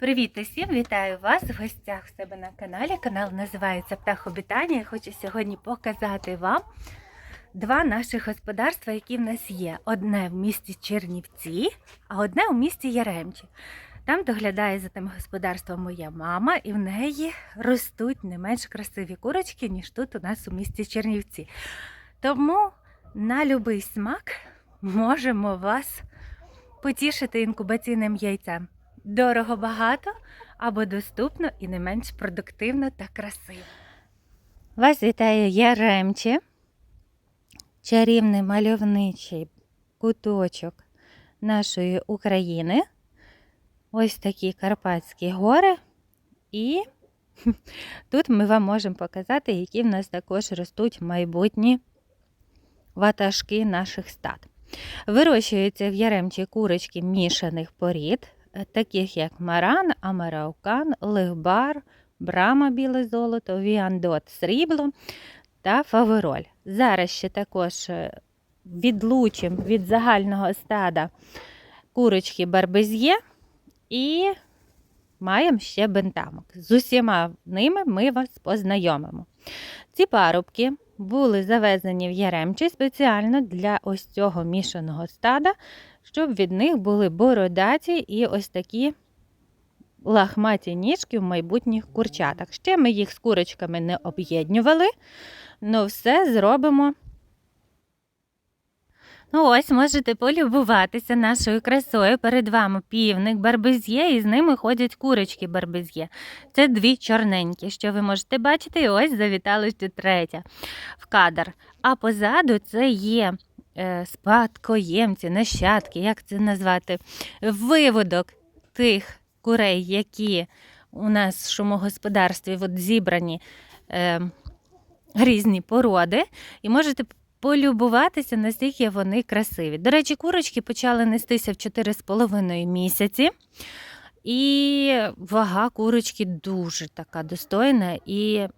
Привіт усім! Вітаю вас в гостях в себе на каналі. Канал називається Птахобітання. Я хочу сьогодні показати вам два наших господарства, які в нас є. Одне в місті Чернівці, а одне у місті Яремчі. Там доглядає за тим господарством моя мама, і в неї ростуть не менш красиві курочки, ніж тут у нас у місті Чернівці. Тому на любий смак можемо вас потішити інкубаційним яйцем. Дорого багато або доступно і не менш продуктивно та красиво. Вас вітає Яремче, чарівний мальовничий куточок нашої України. Ось такі Карпатські гори. І тут ми вам можемо показати, які в нас також ростуть майбутні ватажки наших стад. Вирощуються в Яремчі курочки мішаних порід, таких як Маран, Амараукан, Лихбар, Брама біле золото, Віандот срібло та Фавероль. Зараз ще також е, відлучимо від загального стада курочки Барбез'є і маємо ще бентамок. З усіма ними ми вас познайомимо. Ці парубки були завезені в Яремчі спеціально для ось цього мішаного стада, щоб від них були бородаті і ось такі лахматі ніжки в майбутніх курчатах. Ще ми їх з курочками не об'єднювали, але все зробимо. Ну ось можете полюбуватися нашою красою. Перед вами півник барбез'є, і з ними ходять курочки барбез'є. Це дві чорненькі, що ви можете бачити, і ось завітали ще третя в кадр. А позаду це є е, спадкоємці, нащадки, як це назвати, виводок тих курей, які у нас в шумогосподарстві от зібрані е, різні породи, і можете полюбуватися, наскільки вони красиві. До речі, курочки почали нестися в 4,5 місяці. І вага курочки дуже така достойна, і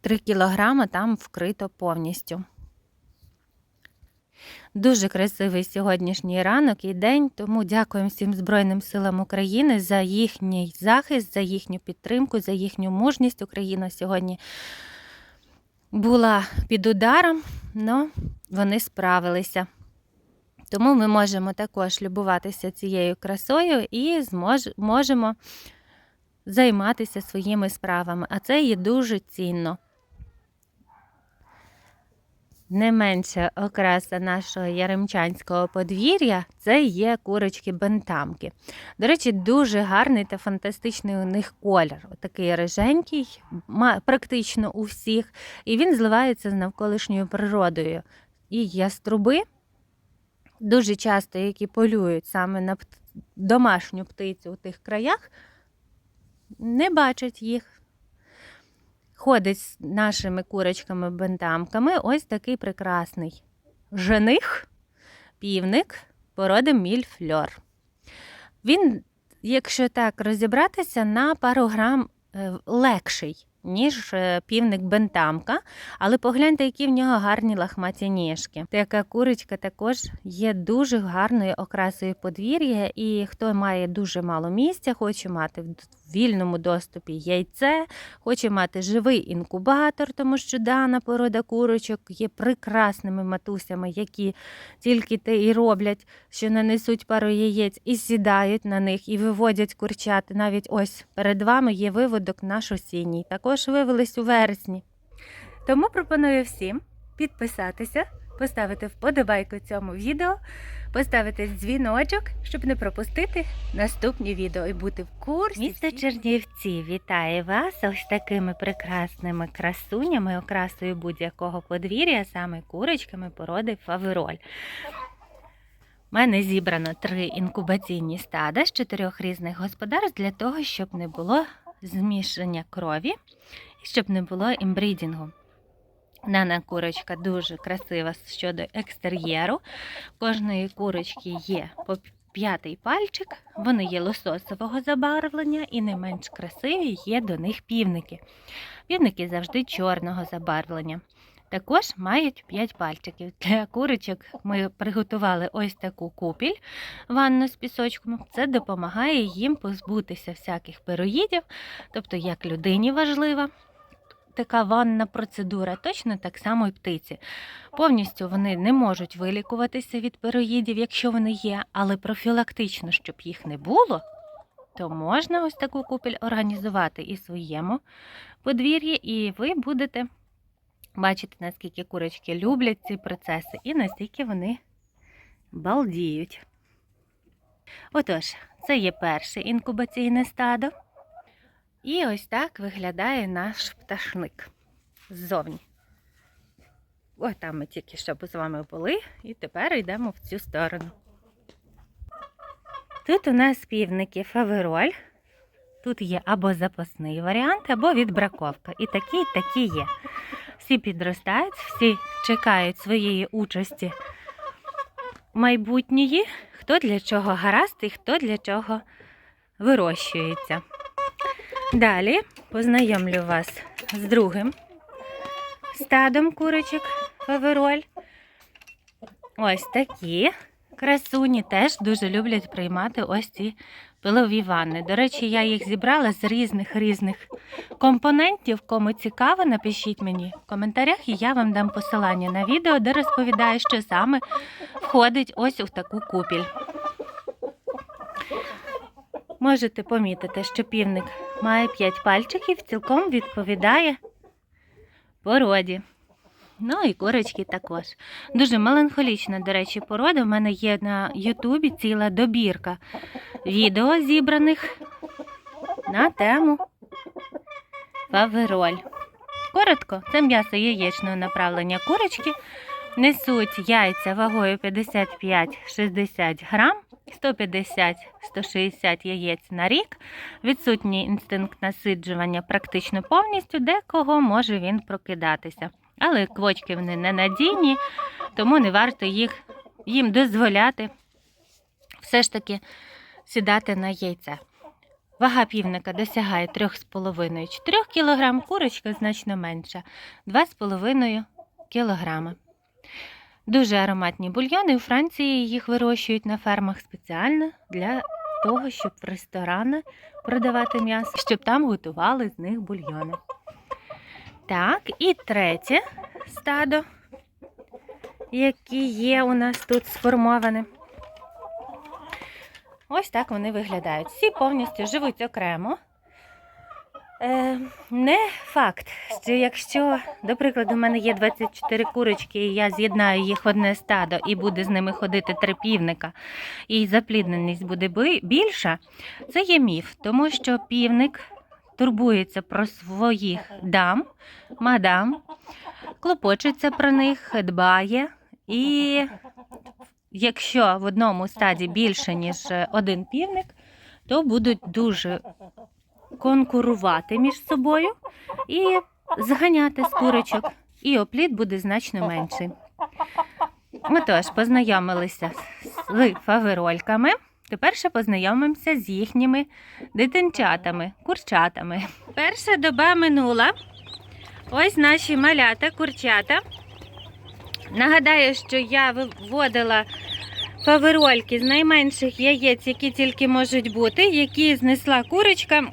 3 кілограми там вкрито повністю. Дуже красивий сьогоднішній ранок і день, тому дякуємо всім Збройним силам України за їхній захист, за їхню підтримку, за їхню мужність. Україна сьогодні була під ударом, але вони справилися. Тому ми можемо також любуватися цією красою і можемо займатися своїми справами. А це є дуже цінно. Не менша окраса нашого яремчанського подвір'я це є курочки-бентамки. До речі, дуже гарний та фантастичний у них колір. Такий риженький, практично у всіх, і він зливається з навколишньою природою. І яструби дуже часто, які полюють саме на домашню птицю у тих краях, не бачать їх ходить з нашими курочками-бентамками ось такий прекрасний жених, півник породи мільфльор. Він, якщо так розібратися, на пару грам е, легший, ніж е, півник бентамка, але погляньте, які в нього гарні лахматі ніжки. Така курочка також є дуже гарною окрасою подвір'я, і хто має дуже мало місця, хоче мати вільному доступі яйце, хоче мати живий інкубатор, тому що дана порода курочок є прекрасними матусями, які тільки те і роблять, що нанесуть пару яєць і сідають на них, і виводять курчат. Навіть ось перед вами є виводок наш осінній. Також вивелись у вересні. Тому пропоную всім підписатися, поставити вподобайку цьому відео поставити дзвіночок, щоб не пропустити наступні відео і бути в курсі. Місто Чернівці вітає вас ось такими прекрасними красунями, окрасою будь-якого подвір'я, саме курочками породи фавероль. У мене зібрано три інкубаційні стада з чотирьох різних господарств для того, щоб не було змішання крові і щоб не було імбрідінгу. Дана курочка дуже красива щодо екстер'єру. Кожної курочки є по п'ятий пальчик, вони є лососового забарвлення і не менш красиві є до них півники. Півники завжди чорного забарвлення. також мають 5 пальчиків. Для курочок ми приготували ось таку купіль ванну з пісочком. Це допомагає їм позбутися всяких пироїдів, тобто як людині важлива. Така ванна процедура, точно так само і птиці. Повністю вони не можуть вилікуватися від пироїдів, якщо вони є, але профілактично, щоб їх не було, то можна ось таку купель організувати і своєму подвір'ї, і ви будете бачити, наскільки курочки люблять ці процеси і наскільки вони балдіють. Отож, це є перше інкубаційне стадо. І ось так виглядає наш пташник ззовні. Ось там ми тільки що з вами були, і тепер йдемо в цю сторону. Тут у нас півники фавероль. Тут є або запасний варіант, або відбраковка. І такі, і такі є. Всі підростають, всі чекають своєї участі майбутньої, хто для чого гаразд і хто для чого вирощується. Далі познайомлю вас з другим стадом курочок фавероль. Ось такі красуні теж дуже люблять приймати ось ці пилові ванни. До речі, я їх зібрала з різних різних компонентів. Кому цікаво, напишіть мені в коментарях, і я вам дам посилання на відео, де розповідаю, що саме входить ось у таку купіль. Можете помітити, що півник має 5 пальчиків, цілком відповідає породі. Ну і курочки також. Дуже меланхолічна, до речі, порода. У мене є на Ютубі ціла добірка відео зібраних на тему фавероль. Коротко, це м'ясо яєчного направлення курочки. Несуть яйця вагою 55-60 грам, 150-160 яєць на рік. Відсутній інстинкт насиджування практично повністю, декого може він прокидатися. Але квочки вони ненадійні, тому не варто їх, їм дозволяти все ж таки сідати на яйце. Вага півника досягає 3,5-4 кг, курочка значно менша 2,5 кг. Дуже ароматні бульйони. У Франції їх вирощують на фермах спеціально для того, щоб в ресторани продавати м'ясо, щоб там готували з них бульйони. Так, і третє стадо, які є у нас тут сформовані. Ось так вони виглядають. Всі повністю живуть окремо. Е, не факт, що якщо, до прикладу, в мене є 24 курочки, і я з'єднаю їх в одне стадо і буде з ними ходити три півника, і заплідненість буде більша, це є міф, тому що півник турбується про своїх дам, мадам, клопочеться про них, дбає. І якщо в одному стаді більше, ніж один півник, то будуть дуже конкурувати між собою і зганяти з курочок, і опліт буде значно менший. Отож, познайомилися з фаверольками. Тепер ще познайомимося з їхніми дитинчатами, курчатами. Перша доба минула. Ось наші малята, курчата. Нагадаю, що я виводила фаверольки з найменших яєць, які тільки можуть бути, які знесла курочка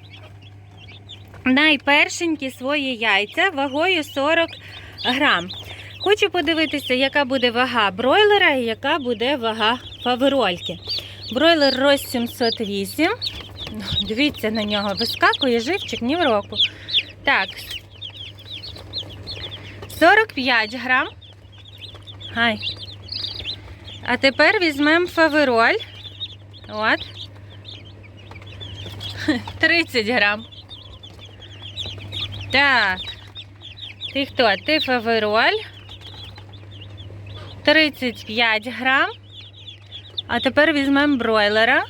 найпершенькі свої яйця вагою 40 грам. Хочу подивитися, яка буде вага бройлера і яка буде вага фаверольки. Бройлер роз 708. Ну, Дивіться на нього, вискакує живчик ні в року. Так. 45 грам. Гай. А тепер візьмемо фавероль. От. 30 грам. Так. Ти хто? Ти фавероль. 35 грам. А тепер візьмемо бройлера.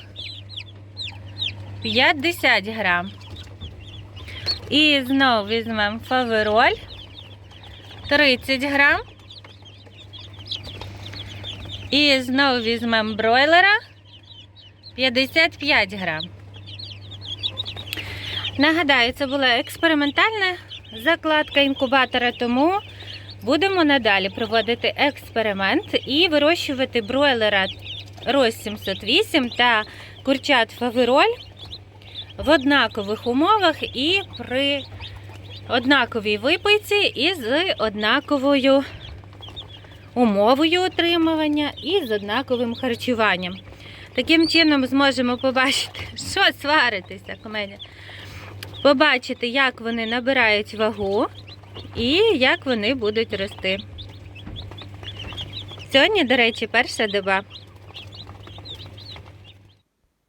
50 грам. І знову візьмемо фавероль. 30 грам. І знову візьмемо бройлера 55 грам. Нагадаю, це була експериментальна закладка інкубатора, тому Будемо надалі проводити експеримент і вирощувати бройлера Рось 708 та курчат Фавероль в однакових умовах і при однаковій випийці і з однаковою умовою утримування і з однаковим харчуванням. Таким чином зможемо побачити, що сваритися, комедія. Побачити, як вони набирають вагу і як вони будуть рости. Сьогодні, до речі, перша доба.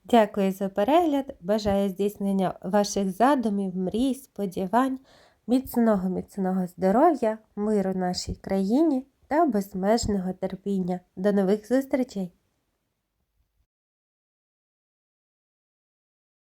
Дякую за перегляд. Бажаю здійснення ваших задумів, мрій, сподівань, міцного, міцного здоров'я, миру нашій країні та безмежного терпіння. До нових зустрічей!